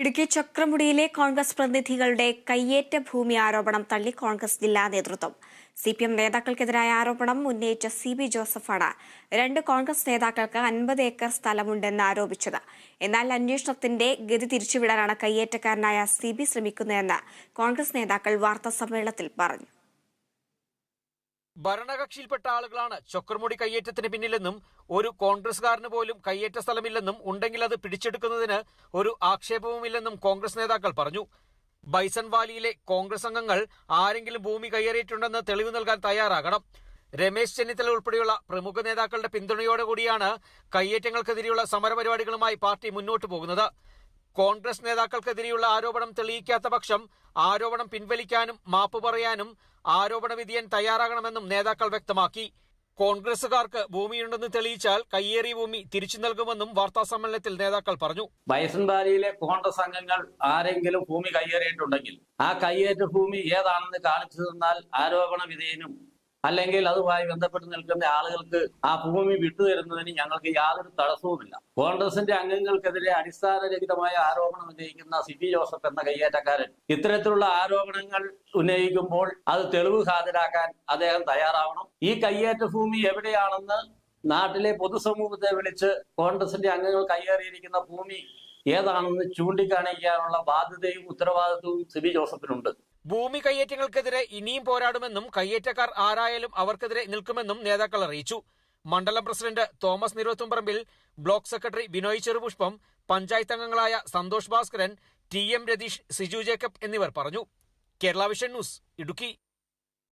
ഇടുക്കി ചക്രമുടിയിലെ കോൺഗ്രസ് പ്രതിനിധികളുടെ കയ്യേറ്റ ഭൂമി ആരോപണം തള്ളി കോൺഗ്രസ് ജില്ലാ നേതൃത്വം. സി പി എം നേതാക്കൾക്കെതിരായ ആരോപണം ഉന്നയിച്ച സി ബി ജോസഫാണ്. രണ്ട് കോൺഗ്രസ് നേതാക്കൾക്ക് അൻപത് ഏക്കർ സ്ഥലമുണ്ടെന്ന് ആരോപിച്ചത്. എന്നാൽ അന്വേഷണത്തിന്റെ ഗതി തിരിച്ചുവിടാനാണ് കയ്യേറ്റക്കാരനായ സി ബി ശ്രമിക്കുന്നതെന്ന് കോൺഗ്രസ് നേതാക്കൾ വാർത്താസമ്മേളനത്തിൽ പറഞ്ഞു. ഭരണകക്ഷിയിൽപ്പെട്ട ആളുകളാണ് ചൊക്കർമുടി കയ്യേറ്റത്തിന് പിന്നിലെന്നും ഒരു കോൺഗ്രസ്സുകാരന് പോലും കയ്യേറ്റ സ്ഥലമില്ലെന്നും ഉണ്ടെങ്കിൽ അത് പിടിച്ചെടുക്കുന്നതിന് ഒരു ആക്ഷേപവുമില്ലെന്നും കോൺഗ്രസ് നേതാക്കൾ പറഞ്ഞു. ബൈസൺ വാലിയിലെ കോൺഗ്രസ് അംഗങ്ങൾ ആരെങ്കിലും ഭൂമി കയ്യേറിയിട്ടുണ്ടെന്ന് തെളിവ് നൽകാൻ തയ്യാറാകണം. രമേശ് ചെന്നിത്തല ഉൾപ്പെടെയുള്ള പ്രമുഖ നേതാക്കളുടെ പിന്തുണയോടുകൂടിയാണ് കയ്യേറ്റങ്ങൾക്കെതിരെയുള്ള സമരപരിപാടികളുമായി പാർട്ടി മുന്നോട്ടു പോകുന്നത്. കോൺഗ്രസ് നേതാക്കൾക്കെതിരെയുള്ള ആരോപണം തെളിയിക്കാത്ത പക്ഷം ആരോപണം പിൻവലിക്കാനും മാപ്പ് പറയാനും ആരോപണ വിധിയൻ തയ്യാറാകണമെന്നും നേതാക്കൾ വ്യക്തമാക്കി. കോൺഗ്രസുകാർക്ക് ഭൂമിയുണ്ടെന്ന് തെളിയിച്ചാൽ കയ്യേറിയ ഭൂമി തിരിച്ചു നൽകുമെന്നും വാർത്താസമ്മേളനത്തിൽ നേതാക്കൾ പറഞ്ഞു. ബൈസൻബാലിയിലെ കോൺഗ്രസ് അംഗങ്ങൾ ആരെങ്കിലും ഭൂമി കയ്യേറിയിട്ടുണ്ടെങ്കിൽ ആ കയ്യേറ്റ ഭൂമി ഏതാണെന്ന് കാണിച്ചു തന്നാൽ ആരോപണ വിധേയനും അല്ലെങ്കിൽ അതുമായി ബന്ധപ്പെട്ട് നിൽക്കുന്ന ആളുകൾക്ക് ആ ഭൂമി വിട്ടുതരുന്നതിന് ഞങ്ങൾക്ക് യാതൊരു തടസ്സവുമില്ല. കോൺഗ്രസിന്റെ അംഗങ്ങൾക്കെതിരെ അടിസ്ഥാനരഹിതമായ ആരോപണം ഉന്നയിക്കുന്ന സി ബി ജോസഫ് എന്ന കയ്യേറ്റക്കാരൻ ഇത്തരത്തിലുള്ള ആരോപണങ്ങൾ ഉന്നയിക്കുമ്പോൾ അത് തെളിവ് ഹാജരാക്കാൻ അദ്ദേഹം തയ്യാറാവണം. ഈ കയ്യേറ്റ ഭൂമി എവിടെയാണെന്ന് നാട്ടിലെ പൊതുസമൂഹത്തെ വിളിച്ച് കോൺഗ്രസിന്റെ അംഗങ്ങൾ കയ്യേറിയിരിക്കുന്ന ഭൂമി ഏതാണെന്ന് ചൂണ്ടിക്കാണിക്കാനുള്ള ബാധ്യതയും ഉത്തരവാദിത്വവും സി ബി ജോസഫിനുണ്ട്. ഭൂമി കയ്യേറ്റങ്ങൾക്കെതിരെ ഇനിയും പോരാടുമെന്നും കയ്യേറ്റക്കാർ ആരായാലും അവർക്കെതിരെ നിൽക്കുമെന്നും നേതാക്കൾ അറിയിച്ചു. മണ്ഡലം president Thomas Nirothumparambil block secretary Binoy Cherupushpam panchayat അംഗങ്ങളായ Santhosh Bhaskaran T M Ratheesh Siju Jacob എന്നിവർ പറഞ്ഞു. Kerala vision news Idukki.